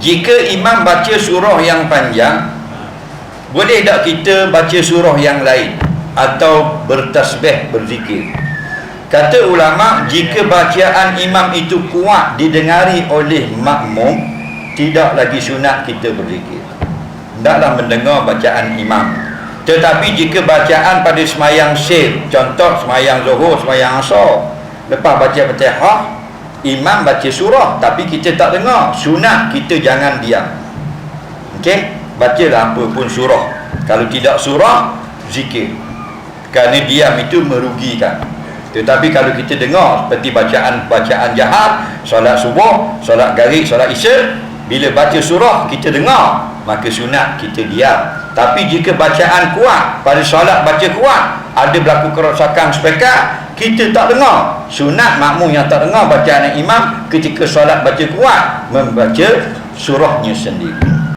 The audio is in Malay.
jika imam baca surah yang panjang boleh tak kita baca surah yang lain? Atau bertasbih berzikir? Kata ulama jika bacaan imam itu kuat didengari oleh makmum tidak lagi sunat kita berzikir. Hendaklah mendengar bacaan imam. Tetapi jika bacaan pada semayang sir contoh semayang zuhur semayang asar lepas baca fatihah imam baca surah tapi kita tak dengar. Sunat kita jangan diam. Okey? Bacalah apa pun surah. Kalau tidak surah zikir. Kerana diam itu merugikan. Tetapi kalau kita dengar seperti bacaan-bacaan jahat solat subuh, solat garik, solat isya bila baca surah kita dengar maka sunat kita diam. Tapi jika bacaan kuat pada solat baca kuat ada berlaku kerosakan spekat kita tak dengar. Sunat makmum yang tak dengar bacaan imam ketika solat baca kuat membaca surahnya sendiri